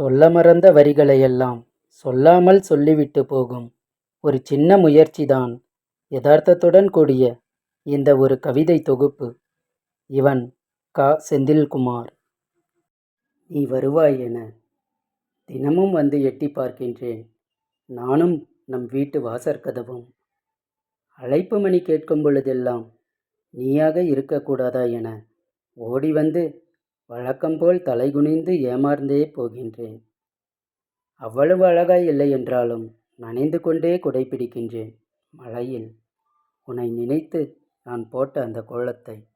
சொல்ல மறந்த வரிகளையெல்லாம் சொல்லாமல் சொல்லிவிட்டு போகும் ஒரு சின்ன முயற்சிதான் யதார்த்தத்துடன் கூடிய இந்த ஒரு கவிதை தொகுப்பு. இவன் கா. செந்தில்குமார். நீ வருவாய் என தினமும் வந்து எட்டி பார்க்கின்றேன். நானும் நம் வீட்டு வாசற்கதவும் அழைப்பு மணி கேட்கும் பொழுதெல்லாம் நீயாக இருக்கக்கூடாதா என ஓடி வந்து வழக்கம்போல் தலைகுனிந்து ஏமாந்தே போகின்றேன். அவ்வளவு அழகாய் இல்லை என்றாலும் நனைந்து கொண்டே குடை பிடிக்கின்றேன் மழையில். உன்னை நினைத்து நான் போட்ட அந்த கோலத்தை.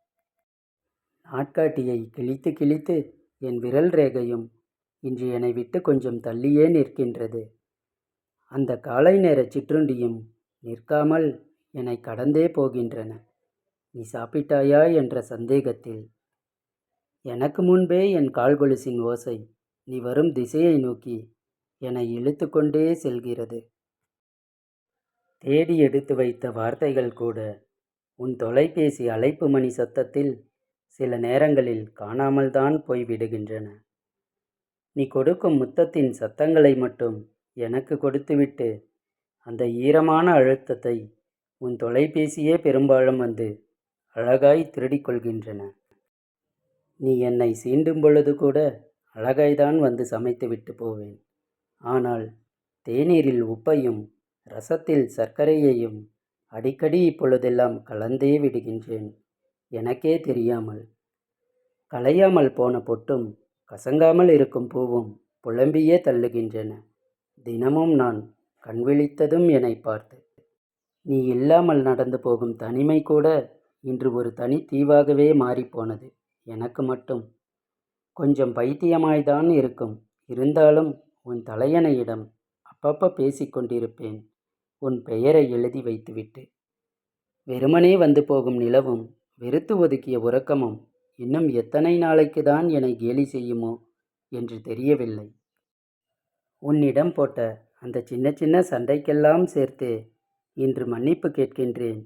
நாட்காட்டியை கிழித்து கிழித்து என் விரல் ரேகையும் இன்று என்னை விட்டு கொஞ்சம் தள்ளியே நிற்கின்றது. அந்த காலை நேர சிற்றுண்டியும் நிற்காமல் என்னை கடந்தே போகின்றன. நீ சாப்பிட்டாயா? என்ற சந்தேகத்தில் எனக்கு முன்பே என் கால்கொலுசின் ஓசை நீ வரும் திசையை நோக்கி என்னை இழுத்து கொண்டே செல்கிறது. தேடி எடுத்து வைத்த வார்த்தைகள் கூட உன் தொலைபேசி அழைப்பு மணி சத்தத்தில் சில நேரங்களில் காணாமல்தான் போய் விடுகின்றன நீ கொடுக்கும் முத்தத்தின் சத்தங்களை மட்டும் எனக்கு கொடுத்துவிட்டு அந்த ஈரமான அழுத்தத்தை உன் தொலைபேசியே பெரும்பாலும் வந்து அழகாய் திருடிக்கொள்கின்றன நீ என்னை சீண்டும் பொழுது கூட அழகாய்தான் வந்து சமைத்து விட்டு போவேன். ஆனால் தேநீரில் உப்பையும் ரசத்தில் சர்க்கரையையும் அடிக்கடி இப்பொழுதெல்லாம் கலந்தே விடுகின்றேன். எனக்கே தெரியாமல். கலையாமல் போன பொட்டும் கசங்காமல் இருக்கும் பூவும் புலம்பியே தள்ளுகின்றன. தினமும் நான் கண்விழித்ததும் என்னை பார்த்து நீ இல்லாமல் நடந்து போகும் தனிமை கூட இன்று ஒரு தனி தீவாகவே மாறிப்போனது. எனக்கு மட்டும். கொஞ்சம் பைத்தியமாய்தான் இருக்கும். இருந்தாலும் உன் தலையணையிடம் அப்பப்போ பேசிக்கொண்டிருப்பேன் உன் பெயரை எழுதி வைத்துவிட்டு. வெறுமனே வந்து போகும் நிலவும் வெறுத்து ஒதுக்கிய உறக்கமும் இன்னும் எத்தனை நாளைக்கு தான் என்னை கேலி செய்யுமோ என்று தெரியவில்லை. உன்னிடம் போட்ட அந்த சின்ன சின்ன சண்டைக்கெல்லாம் சேர்த்து இன்று மன்னிப்பு கேட்கின்றேன்.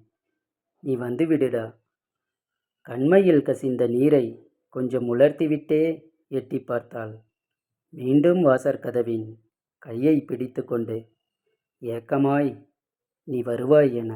நீ வந்து விடுடா. கண்மையில் கசிந்த நீரை கொஞ்சம் உலர்த்திவிட்டே எட்டி பார்த்தாள். மீண்டும் வாசற்கதவின் கையை பிடித்து கொண்டு ஏக்கமாய் நீ வருவாய் என